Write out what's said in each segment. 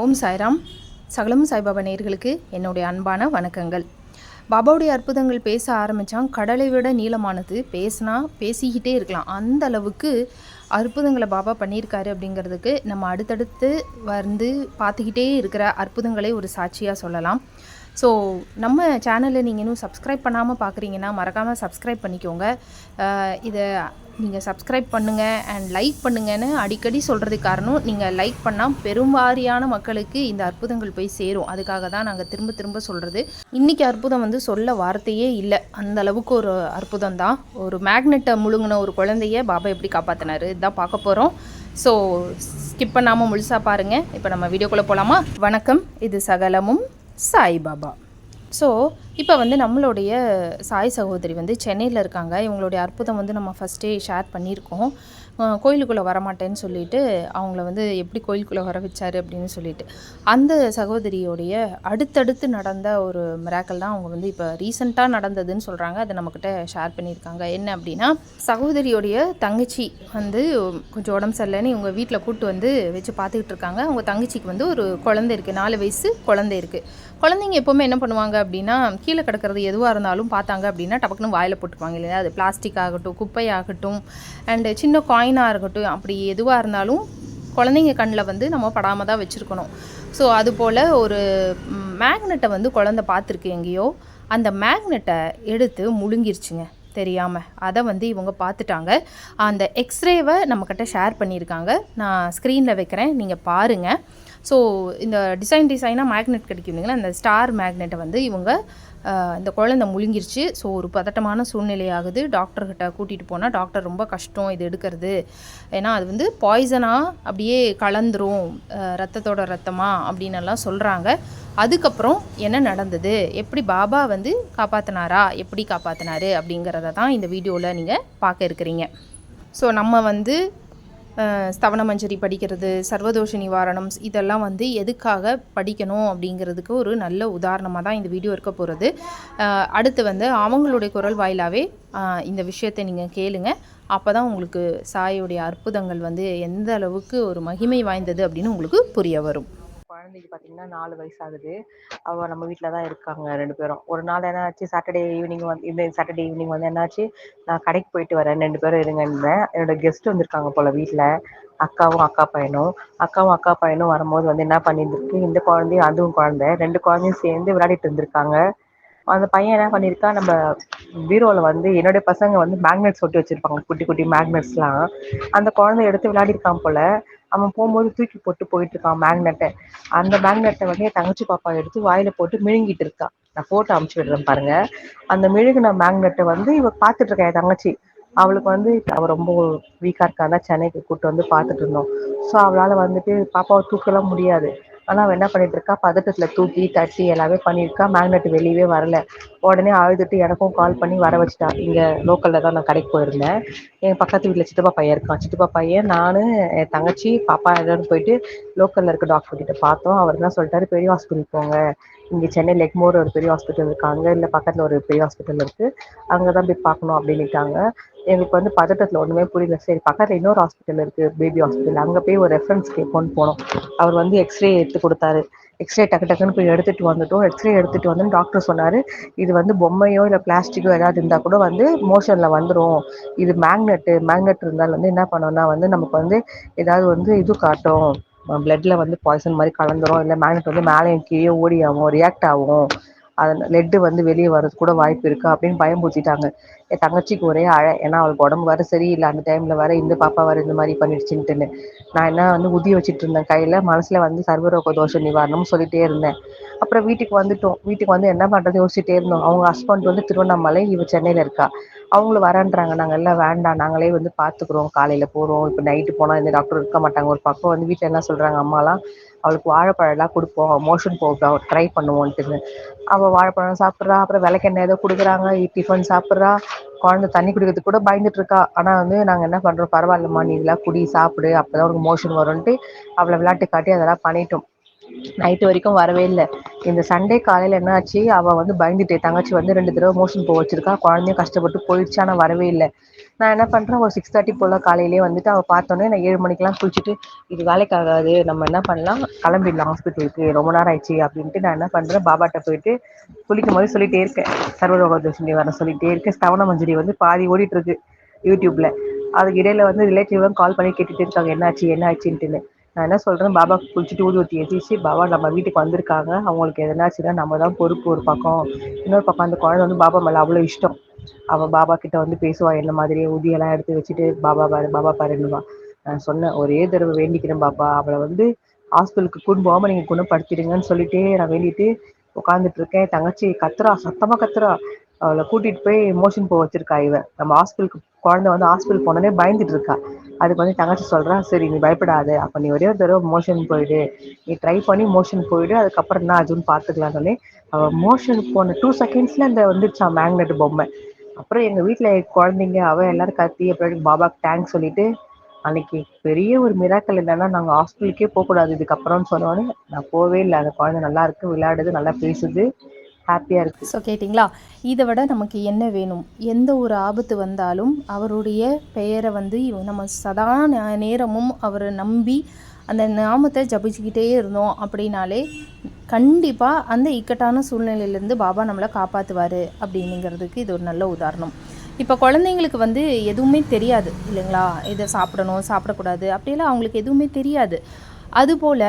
ஓம் சாய்ராம். சகலம் சாய்பாபா நேர்களுக்கு என்னுடைய அன்பான வணக்கங்கள். பாபாவுடைய அற்புதங்கள் பேச ஆரம்பித்தான் கடலை விட நீளமானது. பேசினா பேசிக்கிட்டே இருக்கலாம். அந்த அளவுக்கு அற்புதங்களை பாபா பண்ணியிருக்காரு அப்படிங்கிறதுக்கு நம்ம அடுத்தடுத்து வந்து பார்த்துக்கிட்டே இருக்கிற அற்புதங்களை ஒரு சாட்சியாக சொல்லலாம். ஸோ நம்ம சேனலை நீங்கள் இன்னும் சப்ஸ்கிரைப் பண்ணாமல் பார்க்குறீங்கன்னா மறக்காமல் சப்ஸ்கிரைப் பண்ணிக்கோங்க. இதை நீங்கள் சப்ஸ்கிரைப் பண்ணுங்கள் அண்ட் லைக் பண்ணுங்கன்னு அடிக்கடி சொல்கிறதுக்கு காரணம் நீங்கள் லைக் பண்ணால் பெரும்பாரியான மக்களுக்கு இந்த அற்புதங்கள் போய் சேரும். அதுக்காக தான் நாங்கள் திரும்ப திரும்ப சொல்கிறது இன்றைக்கி அற்புதம் வந்து சொல்ல வார்த்தையே இல்லை. அந்த அளவுக்கு ஒரு அற்புதம் தான். ஒரு மேக்னெட்டை முழுங்கின ஒரு குழந்தைய பாபா எப்படி காப்பாற்றினார் இதுதான் பார்க்க போகிறோம் ஸோ ஸ்கிப் பண்ணாமல் முழுசாக பாருங்கள் இப்போ நம்ம வீடியோக்குள்ளே போகலாமா வணக்கம். இது சகலமும் சாய்பாபா ஸோ இப்போ வந்து நம்மளுடைய சாய் சகோதரி வந்து சென்னையில் இருக்காங்க. இவங்களுடைய அற்புதம் வந்து நம்ம ஃபஸ்ட்டே ஷேர் பண்ணியிருக்கோம். கோயிலுக்குள்ளே வரமாட்டேன்னு சொல்லிட்டு அவங்கள வந்து எப்படி கோயிலுக்குள்ளே வர வச்சார் அப்படின்னு சொல்லிட்டு. அந்த சகோதரியோடைய அடுத்தடுத்து நடந்த ஒரு மிராக்கல் தான் அவங்க வந்து இப்போ ரீசெண்டாக நடந்ததுன்னு சொல்கிறாங்க அதை நம்மக்கிட்ட ஷேர் பண்ணியிருக்காங்க. என்ன அப்படின்னா சகோதரியோடைய தங்கச்சி வந்து கொஞ்சம் உடம்பு சரியில்லைன்னு இவங்க வீட்டில் கூப்பிட்டு வந்து வச்சு பார்த்துக்கிட்டு இருக்காங்க. அவங்க தங்கச்சிக்கு வந்து ஒரு குழந்தை இருக்குது நாலு வயசு குழந்தை இருக்குது குழந்தைங்க எப்போவுமே என்ன பண்ணுவாங்க அப்படின்னா கீழே கிடக்கிறது எதுவாக இருந்தாலும் பார்த்தாங்க அப்படின்னா டபக்குன்னு வாயில் போட்டுக்குவாங்க இல்லையா? அது பிளாஸ்டிக் ஆகட்டும் குப்பை ஆகட்டும் அண்டு சின்ன காயினாக இருக்கட்டும் அப்படி எதுவாக இருந்தாலும் குழந்தைங்க கண்ணில் வந்து நம்ம படாமல் தான் வச்சுருக்கணும். ஸோ அதுபோல் ஒரு மேக்னெட்டை வந்து குழந்த பார்த்துருக்கு எங்கேயோ அந்த மேக்னெட்டை எடுத்து முழுங்கிருச்சுங்க தெரியாமல் அதை வந்து இவங்க பார்த்துட்டாங்க. அந்த எக்ஸ்ரேவை நம்மக்கிட்ட ஷேர் பண்ணியிருக்காங்க. நான் ஸ்க்ரீனில் வைக்கிறேன் நீங்கள் பாருங்கள் ஸோ இந்த டிசைன் டிசைனாக மேக்னெட் கிடைக்கும் இல்லைங்களா? அந்த ஸ்டார் மேக்னெட்டை வந்து இவங்க இந்த குழந்தை முழுங்கிருச்சு. ஸோ ஒரு பதட்டமான சூழ்நிலையாகுது. டாக்டர்கிட்ட கூட்டிகிட்டு போனால் டாக்டர் ரொம்ப கஷ்டம் இது எடுக்கிறது. ஏன்னா அது வந்து பாய்சனாக அப்படியே கலந்துரும். ரத்தத்தோட ரத்தமாக அப்படின்னு எல்லாம் சொல்கிறாங்க அதுக்கப்புறம் என்ன நடந்தது? எப்படி பாபா வந்து காப்பாற்றினாரா எப்படி காப்பாற்றினாரு அப்படிங்கிறத தான் இந்த வீடியோவில் நீங்கள் பார்க்க இருக்கிறீங்க. ஸோ நம்ம வந்து ஸ்தவன மஞ்சரி படிக்கிறது சர்வதோஷ நிவாரணம் இதெல்லாம் வந்து எதுக்காக படிக்கணும் அப்படிங்கிறதுக்கு ஒரு நல்ல உதாரணமாக தான் இந்த வீடியோ இருக்க போகிறது அடுத்து வந்து அவங்களுடைய குரல் வாயிலாகவே இந்த விஷயத்தை நீங்கள் கேளுங்க. அப்போ தான் உங்களுக்கு சாயுடைய அற்புதங்கள் வந்து எந்த அளவுக்கு ஒரு மகிமை வாய்ந்தது அப்படின்னு உங்களுக்கு புரிய வரும். குழந்தைக்கு பார்த்தீங்கன்னா நாலு வயசு ஆகுது அவள் நம்ம வீட்டில் தான் இருக்காங்க ரெண்டு பேரும். ஒரு நாள் என்னாச்சு சாட்டர்டே ஈவினிங் வந்து இந்த சாட்டர்டே ஈவினிங் வந்து என்னாச்சு நான் கடைக்கு போயிட்டு வரேன். ரெண்டு பேரும் இருங்கன்றேன் என்னோட கெஸ்ட் வந்திருக்காங்க போல வீட்டில் அக்காவும் அக்கா பையனும். அக்காவும் அக்கா பையனும் வரும்போது வந்து என்ன பண்ணியிருந்துருக்கு இந்த குழந்தையும் அதுவும் குழந்தை. ரெண்டு குழந்தையும் சேர்ந்து விளையாடிட்டு இருந்திருக்காங்க. அந்த பையன் என்ன பண்ணியிருக்கா நம்ம பீரோவில் வந்து என்னுடைய பசங்க வந்து மேக்னெட்ஸ் ஒட்டி வச்சுருப்பாங்க. குட்டி குட்டி மேக்னெட்ஸ்லாம் அந்த குழந்தை எடுத்து விளையாடிருக்கான் போல. அவன் போகும்போது தூக்கி போட்டு போயிட்டு இருக்கான் மேக்னெட்டை அந்த மேக்னெட்டை வந்து என் தங்கச்சி பாப்பா எடுத்து வாயில போட்டு மிழுங்கிட்டு இருக்கா. நான் போட்டோ அமுச்சு விடுறேன் பாருங்க. அந்த மிழுகின மேக்னெட்டை வந்து இவ பார்த்துட்டு இருக்கா என் தங்கச்சி. அவளுக்கு வந்து அவள் ரொம்ப வீக்காக இருக்காங்க சென்னைக்கு கூப்பிட்டு வந்து பார்த்துட்டு இருந்தோம். ஸோ அவளால் வந்துட்டு பாப்பாவை தூக்கலாம் முடியாது. ஆனால் அவள் என்ன பண்ணிட்டு இருக்கா? பதட்டத்தில் தூக்கி தட்டி எல்லாமே பண்ணியிருக்கா. மேக்னெட் வெளியவே வரல. உடனே அழுதுட்டு எனக்கும் கால் பண்ணி வர வச்சுட்டா. இங்கே லோக்கலில் தான் நான் கடைக்கு போயிருந்தேன். என் பக்கத்து வீட்டில் சித்தப்பா பையன் இருக்கான். சித்தப்பா பையன் நான் என் தங்கச்சி பாப்பா எல்லாரும் போயிட்டு லோக்கலில் இருக்க டாக்டர் கிட்ட பார்த்தோம். அவர் தான் சொல்லிட்டாரு பெரிய ஹாஸ்பிட்டல் போங்க. இங்கே சென்னை லெக்மோர் ஒரு பெரிய ஹாஸ்பிட்டல் இருக்காங்க இல்லை பக்கத்தில் ஒரு பெரிய ஹாஸ்பிட்டல் இருக்குது அங்கே தான் போய் பார்க்கணும் அப்படின்னுட்டாங்க. எங்களுக்கு வந்து பதட்டத்தில் ஒன்றுமே புரியல. சரி பக்கத்தில் இன்னொரு ஹாஸ்பிட்டல் இருக்குது பேபி ஹாஸ்பிட்டல் அங்கே போய் ஒரு ரெஃபரன்ஸ் கேட்போன்னு போனோம். அவர் வந்து எக்ஸ்ரே எடுத்து கொடுத்தாரு. எக்ஸ்ரே டக்கு டக்குன்னு போய் எடுத்துகிட்டு வந்துட்டோம். எக்ஸ்ரே எடுத்துகிட்டு வந்து டாக்டர் சொன்னார் இது வந்து பொம்மையோ இல்லை பிளாஸ்டிக்கோ ஏதாவது இருந்தால் கூட வந்து மோஷனில் வந்துடும் இது மேக்னெட்டு மேக்னெட் இருந்தால் வந்து என்ன பண்ணோம்னா வந்து நமக்கு வந்து ஏதாவது வந்து இது காட்டும். பிளட்டில் வந்து பாய்சன் மாதிரி கலந்துரும். இல்லை மேக்னெட் வந்து மேலேயும் கீழே ஓடி ஆகும் ரியாக்ட் ஆகும். அது லெட்டு வந்து வெளியே வர்றது கூட வாய்ப்பு இருக்கா அப்படின்னு பயம்பூத்திட்டாங்க என் தங்கச்சிக்கு ஒரே அழ ஏன்னா அவளுக்கு உடம்பு வர சரியில்லை. அந்த டைமில் வர இந்த பாப்பா வர இந்த மாதிரி பண்ணிடுச்சுன்ட்டுன்னு. நான் என்ன வந்து உதி வச்சுட்டு இருந்தேன் கையில். மனசில் வந்து சர்வரோக தோஷ நிவாரணம்னு சொல்லிட்டே இருந்தேன். அப்புறம் வீட்டுக்கு வந்துட்டோம். வீட்டுக்கு வந்து என்ன பண்ணுறது யோசிச்சுட்டே இருந்தோம். அவங்க ஹஸ்பண்ட் வந்து திருவண்ணாமலை இவ சென்னையில் இருக்கா. அவங்களும் வரேன்றாங்க. நாங்கள் எல்லாம் வேண்டாம். நாங்களே வந்து பார்த்துக்குறோம் காலையில் போகிறோம் இப்போ நைட்டு போனால் இந்த டாக்டர் இருக்க மாட்டாங்க. ஒரு பக்கம் வந்து வீட்டில் என்ன சொல்கிறாங்க அம்மாலாம் அவளுக்கு வாழைப்பழம்லாம் கொடுப்போம் மோஷன் போக ட்ரை பண்ணுவோன்ட்டுன்னு. அவள் வாழைப்பழம் சாப்பிட்றா அப்புறம் விளக்கெண்ணெய் ஏதோ கொடுக்குறாங்க டிஃபன் சாப்பிட்றா குழந்தை தண்ணி குடிக்கிறதுக்கு கூட பயந்துட்டு இருக்கா. ஆனால் வந்து நாங்கள் என்ன பண்ணுறோம் பரவாயில்லம்மா நீ இதெல்லாம் குடி சாப்பிடு அப்போ தான் உனக்கு மோஷன் வரும்ன்ட்டு அவளை விளையாட்டு காட்டி அதெல்லாம் பண்ணிட்டோம். நைட்டு வரைக்கும் வரவே இல்லை. இந்த சண்டே காலையில் என்ன ஆச்சு அவள் வந்து பயந்துட்டு. தங்கச்சி வந்து ரெண்டு தடவை மோஷன் போக வச்சிருக்கா. குழந்தையும் கஷ்டப்பட்டு போயிடுச்சு ஆனால் வரவே இல்லை. நான் என்ன பண்ணுறேன் ஒரு சிக்ஸ் தேர்ட்டி போல் காலையிலேயே வந்துட்டு அவள் பார்த்தோன்னே நான் ஏழு மணிக்கெலாம் குளிச்சுட்டு இது வேலைக்கு ஆகாது நம்ம என்ன பண்ணலாம்? கிளம்பிடலாம் ஹாஸ்பிட்டலுக்கு ரொம்ப நேரம் ஆயிடுச்சு அப்படின்ட்டு நான் என்ன பண்ணுறேன் பாபாட்ட போயிட்டு குளிக்கும் போது சொல்லிட்டே இருக்கேன். சர்வரோக தோஷினி வர சொல்லிட்டே இருக்கேன். ஸ்தவன மஞ்சரி வந்து பாதி ஓடிட்டுருக்கு யூடியூப்பில் அதுக்கு இடையில வந்து ரிலேட்டிவ்லாம் கால் பண்ணி கேட்டுட்டு இருக்காங்க. என்னாச்சு? என்ன ஆச்சுன்ட்டுன்னு. நான் என்ன சொல்றேன் பாபா குளிச்சுட்டு ஊதுவத்தி ஏற்றிச்சு பாபா நம்ம வீட்டுக்கு வந்திருக்காங்க. அவங்களுக்கு எதனாச்சுன்னா நம்ம தான் பொறுப்பு ஒரு பக்கம். இன்னொரு பக்கம் அந்த குழந்தை வந்து பாபா மேலே அவ்வளோ இஷ்டம். அவள் பாபா கிட்ட வந்து பேசுவா என்ன மாதிரியே உதியெல்லாம் எடுத்து வச்சுட்டு பாபா பாரு பாபா பாருன்னுவா. நான் சொன்னேன் ஒரே தடவை வேண்டிக்கிறேன் பாப்பா அவளை வந்து ஹாஸ்பிட்டலுக்கு கொண்டு போகாமல் நீங்க குணப்படுத்திடுங்கன்னு சொல்லிட்டே நான் வேண்டிட்டு உட்காந்துட்டு இருக்கேன். தங்கச்சி கத்துறா சத்தமா கத்துறா. அவளை கூட்டிட்டு போய் மோஷன் போக வச்சிருக்கா இவ நம்ம ஹாஸ்பிட்டலுக்கு குழந்தை வந்து ஹாஸ்பிட்டல் போனோடனே பயந்துட்டு இருக்கா. அதுக்கு வந்து தங்கச்சி சொல்றா சரி நீ பயப்படாது. அப்ப நீ ஒரே ஒரு தடவை மோஷன் போயிடு. நீ ட்ரை பண்ணி மோஷன் போயிடு. அதுக்கப்புறம் என்ன ஆச்சுன்னு பாத்துக்கலாம் சொல்லி அவ மோஷன் போன டூ செகண்ட்ஸ்ல அந்த வந்துருச்சா மேக்னெட் பொம்மை. அப்புறம் எங்க வீட்டுல குழந்தைங்க அவ எல்லாரும் கத்தி அப்புறம் பாபாக்கு தேங்க்ஸ் சொல்லிட்டு அன்னைக்கு பெரிய ஒரு மிராக்கல் என்னன்னா நாங்க ஹாஸ்பிட்டலுக்கே போகக்கூடாது. இதுக்கப்புறம்னு சொன்னோடனே நான் போவே இல்லை. அந்த குழந்தை நல்லா இருக்கு விளையாடுது நல்லா பேசுது. ஹாப்பியாக இருக்கு. ஸோ கேட்டிங்களா? இதை விட நமக்கு என்ன வேணும்? எந்த ஒரு ஆபத்து வந்தாலும் அவருடைய பெயரை வந்து நம்ம சதா நேரமும் அவரை நம்பி அந்த நாமத்தை ஜபிச்சுக்கிட்டே இருந்தோம் அப்படின்னாலே கண்டிப்பாக அந்த இக்கட்டான சூழ்நிலையிலேருந்து பாபா நம்மளை காப்பாற்றுவார் அப்படிங்கிறதுக்கு இது ஒரு நல்ல உதாரணம். இப்போ குழந்தைங்களுக்கு வந்து எதுவுமே தெரியாது இல்லைங்களா? இதை சாப்பிடணும் சாப்பிடக்கூடாது அப்படியெல்லாம் அவங்களுக்கு எதுவுமே தெரியாது. அதுபோல்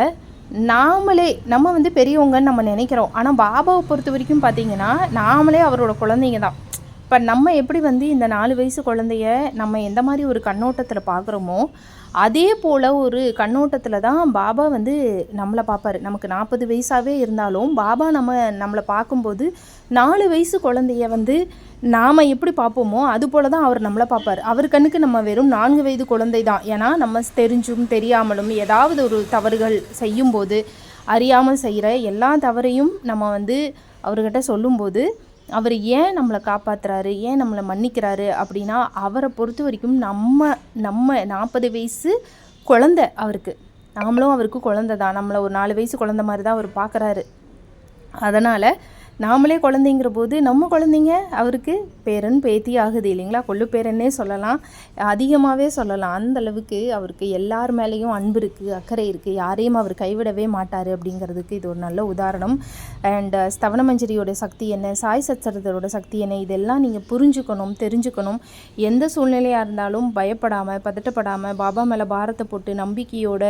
நாமளே நம்ம வந்து பெரியவங்கன்னு நம்ம நினைக்கிறோம். ஆனால் பாபாவை பொறுத்த வரைக்கும் பார்த்தீங்கன்னா நாமளே அவரோட குழந்தைங்க தான். இப்போ நம்ம எப்படி வந்து இந்த நாலு வயசு குழந்தைய நம்ம எந்த மாதிரி ஒரு கண்ணோட்டத்தில் பார்க்குறோமோ அதே போல் ஒரு கண்ணோட்டத்தில் தான் பாபா வந்து நம்மளை பார்ப்பாரு நமக்கு நாற்பது வயசாகவே இருந்தாலும் பாபா நம்ம நம்மளை பார்க்கும்போது நாலு வயசு குழந்தைய வந்து நாம் எப்படி பார்ப்போமோ அது போல தான் அவர் நம்மளை பார்ப்பார் அவர் கண்ணுக்கு நம்ம வெறும் நான்கு வயது குழந்தை தான். ஏன்னா நம்ம தெரிஞ்சும் தெரியாமலும் ஏதாவது ஒரு தவறுகள் செய்யும்போது அறியாமல் செய்கிற எல்லா தவறையும் நம்ம வந்து அவர்கிட்ட சொல்லும்போது அவர் ஏன் நம்மளை காப்பாத்துறாரு? ஏன் நம்மளை மன்னிக்கிறாரு? அப்படின்னா அவரை பொறுத்த வரைக்கும் நம்ம நம்ம நாற்பது வயசு குழந்தை அவருக்கு. நாமளும் அவருக்கு குழந்த தான் நம்மளை ஒரு நாலு வயசு குழந்த மாதிரி தான் அவர் பார்க்குறாரு அதனால் நாமளே குழந்தைங்கிற போது நம்ம குழந்தைங்க அவருக்கு பேரன் பேத்தி ஆகுது இல்லைங்களா? கொள்ளு பேரன்னே சொல்லலாம். அதிகமாகவே சொல்லலாம். அந்த அளவுக்கு அவருக்கு எல்லார் மேலேயும் அன்பு இருக்குது அக்கறை இருக்குது யாரையும் அவர் கைவிடவே மாட்டார் அப்படிங்கிறதுக்கு இது ஒரு நல்ல உதாரணம். அண்ட் ஸ்தவனமஞ்சரியோட சக்தி என்ன? சாய் சச்சரத்தரோட சக்தி என்ன? இதெல்லாம் நீங்கள் புரிஞ்சுக்கணும் தெரிஞ்சுக்கணும். எந்த சூழ்நிலையாக இருந்தாலும் பயப்படாமல் பதட்டப்படாமல் பாபா மேலே பாரத்தை போட்டு நம்பிக்கையோட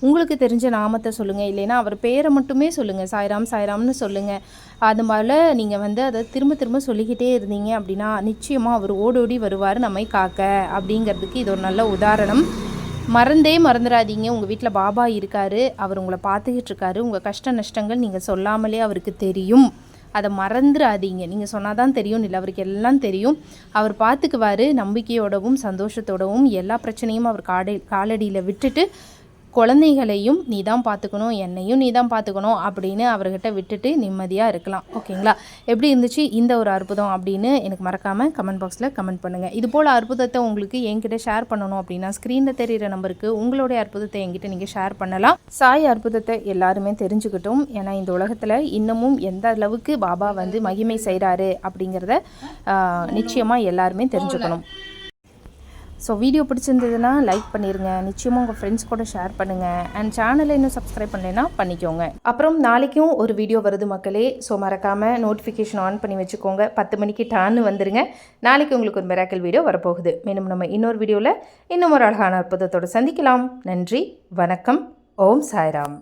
உங்களுக்கு தெரிஞ்ச நாமத்தை சொல்லுங்கள் இல்லைன்னா அவர் பேரை மட்டுமே சொல்லுங்கள் சாய்ராம் சாய்ராம்னு சொல்லுங்கள் அது போல் நீங்கள் வந்து அதை திரும்ப திரும்ப சொல்லிக்கிட்டே இருந்தீங்க அப்படின்னா நிச்சயமாக அவர் ஓடோடி வருவார் நம்மை காக்க அப்படிங்கிறதுக்கு இது ஒரு நல்ல உதாரணம். மறந்தே மறந்துடாதீங்க உங்கள் வீட்டில் பாபா இருக்காரு. அவர் உங்களை பார்த்துக்கிட்டு இருக்காரு. உங்கள் கஷ்ட நஷ்டங்கள் நீங்கள் சொல்லாமலே அவருக்கு தெரியும். அதை மறந்துடாதீங்க நீங்கள் சொன்னால் தான் தெரியும் இல்லை. அவருக்கு எல்லாம் தெரியும். அவர் பார்த்துக்குவாரு நம்பிக்கையோடவும் சந்தோஷத்தோடவும் எல்லா பிரச்சனையும் அவர் காடை காலடியில் விட்டுட்டு குழந்தைகளையும் நீ தான் பார்த்துக்கணும் என்னையும் நீ தான் பார்த்துக்கணும் அப்படின்னு அவர்கிட்ட விட்டுட்டு நிம்மதியாக இருக்கலாம். ஓகேங்களா? எப்படி இருந்துச்சு இந்த ஒரு அற்புதம் அப்படின்னு எனக்கு மறக்காமல் கமெண்ட் பாக்ஸில் கமெண்ட் பண்ணுங்கள் இது போல் அற்புதத்தை உங்களுக்கு என்கிட்ட ஷேர் பண்ணணும் அப்படின்னா ஸ்க்ரீனில் தெரிகிற நம்பருக்கு உங்களுடைய அற்புதத்தை என்கிட்ட நீங்கள் ஷேர் பண்ணலாம். சாய் அற்புதத்தை எல்லாருமே தெரிஞ்சுக்கிட்டோம். ஏன்னா இந்த உலகத்தில் இன்னமும் எந்த அளவுக்கு பாபா வந்து மகிமை செய்கிறாரு அப்படிங்கிறத நிச்சயமாக எல்லாருமே தெரிஞ்சுக்கணும். ஸோ வீடியோ பிடிச்சிருந்ததுன்னா லைக் பண்ணிடுங்க நிச்சயமாக உங்கள் ஃப்ரெண்ட்ஸ் கூட ஷேர் பண்ணுங்கள் அண்ட் சேனலை இன்னும் சப்ஸ்கிரைப் பண்ணலைன்னா பண்ணிக்கோங்க. அப்புறம் நாளைக்கும் ஒரு வீடியோ வருது மக்களே. ஸோ மறக்காமல் நோட்டிஃபிகேஷன் ஆன் பண்ணி வச்சுக்கோங்க. பத்து மணிக்கு டான்னு வந்துருங்க. நாளைக்கு உங்களுக்கு ஒரு மிராக்கல் வீடியோ வரப்போகுது. மேலும் நம்ம இன்னொரு வீடியோவில் இன்னும் ஒரு அழகான அற்புதத்தோடு சந்திக்கலாம். நன்றி வணக்கம். ஓம் சாய்ராம்.